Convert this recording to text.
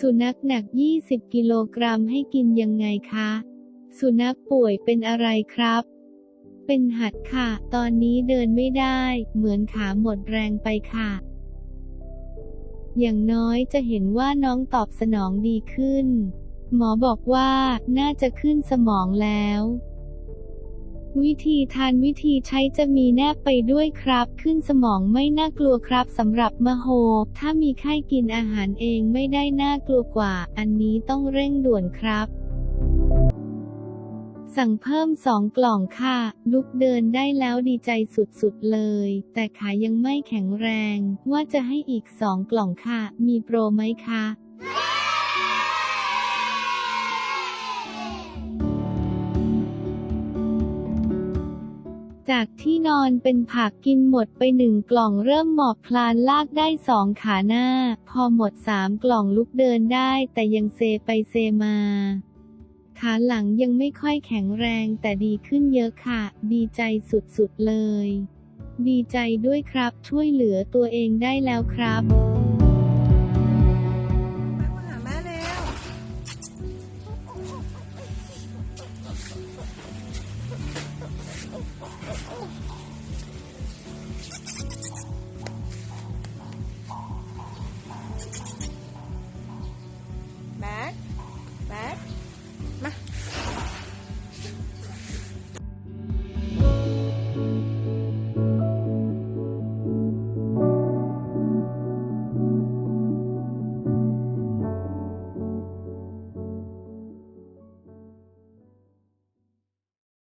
สุนัขหนัก 20 กิโลกรัมให้กินยังไงคะ สุนัขป่วยเป็นอะไรครับ เป็นหัดค่ะ ตอนนี้เดินไม่ได้ เหมือนขาหมดแรงไปค่ะ อย่างน้อยจะเห็นว่าน้องตอบสนองดีขึ้น หมอบอกว่าน่าจะขึ้นสมองแล้ว วิธีทานวิธีใช้จะมีแนบไปด้วยครับ ขึ้นสมองไม่น่ากลัวครับสำหรับมะโฮถ้ามีไข้กินอาหารเองไม่ได้น่ากลัวกว่า อันนี้ต้องเร่งด่วนครับ สั่งเพิ่มสองกล่องค่ะ ลุกเดินได้แล้วดีใจสุดๆเลย แต่ขายังไม่แข็งแรง ว่าจะให้อีกสองกล่องค่ะ มีโปรไหมคะ จากที่นอนเป็นผักกินหมดไปหนึ่งกล่องเริ่มหมอบคลานลากได้สองขาหน้า พอหมดสามกล่องลุกเดินได้ แต่ยังเซไปเซมาขาหลังยังไม่ค่อยแข็งแรงแต่ดีขึ้นเยอะค่ะ ดีใจสุดๆเลย ดีใจด้วยครับช่วยเหลือตัวเองได้แล้วครับ